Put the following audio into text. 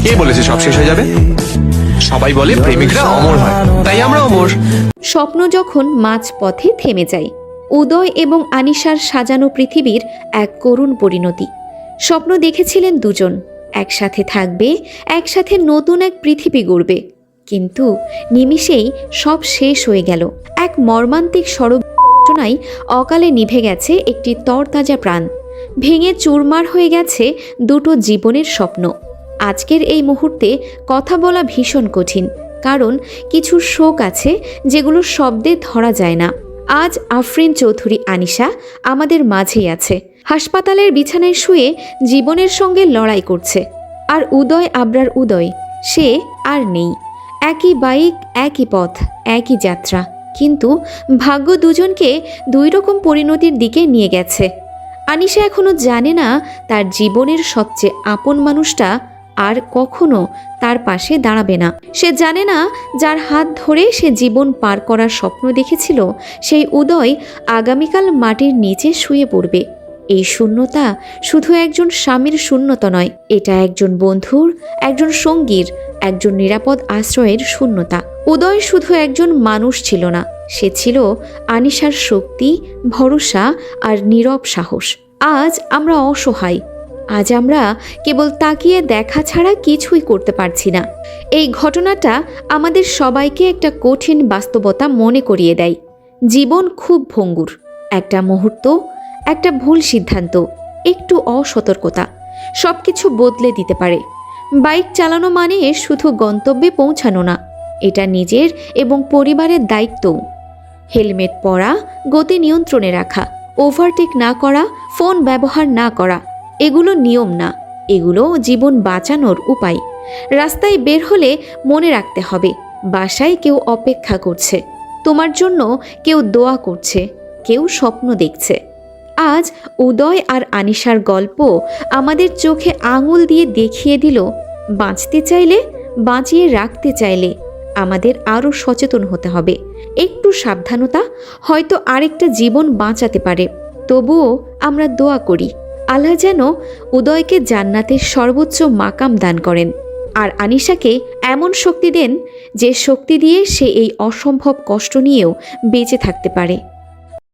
কে বলেছে সব শেষ হয়ে যাবে? সবাই বলে প্রেমিকরা অমর হয়, তাই আমরা অমর। স্বপ্ন যখন মাঝ পথে থেমে যায়, উদয় এবং আনিশার সাজানো পৃথিবীর এক করুণ পরিণতি। স্বপ্ন দেখেছিলেন দুজন, একসাথে থাকবে, একসাথে নতুন এক পৃথিবী গড়বে। কিন্তু নিমিষেই সব শেষ হয়ে গেল। এক মর্মান্তিক সড়ক ঘটনায় অকালে নিভে গেছে একটি তরতাজা প্রাণ। ভেঙে চুরমার হয়ে গেছে দুটো জীবনের স্বপ্ন। আজকের এই মুহূর্তে কথা বলা ভীষণ কঠিন, কারণ কিছু শোক আছে যেগুলো শব্দে ধরা যায় না। আজ আফরিন চৌধুরী আনিশা আমাদের মাঝেই আছে। হাসপাতালের বিছানায় শুয়ে জীবনের সঙ্গে লড়াই করছে। আর উদয় আবরার উদয়, সে আর নেই। একই বাইক, একই পথ, একই যাত্রা। কিন্তু ভাগ্য দুজনকে দুই রকম পরিণতির দিকে নিয়ে গেছে। আনিশা এখনও জানে না তার জীবনের সবচেয়ে আপন মানুষটা আর কখনো তার পাশে দাঁড়াবে না। সে জানে না যার হাত ধরে সে জীবন পার করার স্বপ্ন দেখেছিল, সেই উদয় আগামীকাল মাটির নিচে শুয়ে পড়বে। এই শূন্যতা শুধু একজন স্বামীর শূন্যতা নয়, এটা একজন বন্ধুর, একজন সঙ্গীর, একজন নিরাপদ আশ্রয়ের শূন্যতা। উদয় শুধু একজন মানুষ ছিল না, সে ছিল আনিশার শক্তি, ভরসা আর নীরব সাহস। আজ আমরা অসহায় আজ আমরা কেবল তাকিয়ে দেখা ছাড়া কিছুই করতে পারছি না। এই ঘটনাটা আমাদের সবাইকে একটা কঠিন বাস্তবতা মনে করিয়ে দেয়। জীবন খুব ভঙ্গুর। একটা মুহূর্ত, একটা ভুল সিদ্ধান্ত, একটু অসতর্কতা সব কিছু বদলে দিতে পারে। বাইক চালানো মানে শুধু গন্তব্যে পৌঁছানো না, এটা নিজের এবং পরিবারের দায়িত্বও। হেলমেট পরা, গতি নিয়ন্ত্রণে রাখা, ওভারটেক না করা, ফোন ব্যবহার না করা এগুলো নিয়ম না, এগুলো জীবন বাঁচানোর উপায়। রাস্তায় বের হলে মনে রাখতে হবে, বাসায় কেউ অপেক্ষা করছে, তোমার জন্য কেউ দোয়া করছে, কেউ স্বপ্ন দেখছে। আজ উদয় আর আনিশার গল্প আমাদের চোখে আঙুল দিয়ে দেখিয়ে দিল, বাঁচতে চাইলে বাঁচিয়ে রাখতে চাইলে আমাদের আরও সচেতন হতে হবে। একটু সাবধানতা হয়তো আরেকটা জীবন বাঁচাতে পারে, তবুও আমরা দোয়া করি। আল্লাহ যেন উদয়কে জান্নাতের সর্বোচ্চ মাকাম দান করেন। আর আনিশাকে এমন শক্তি দেন যে শক্তি দিয়ে সে এই অসম্ভব কষ্ট নিয়েও বেঁচে থাকতে পারে।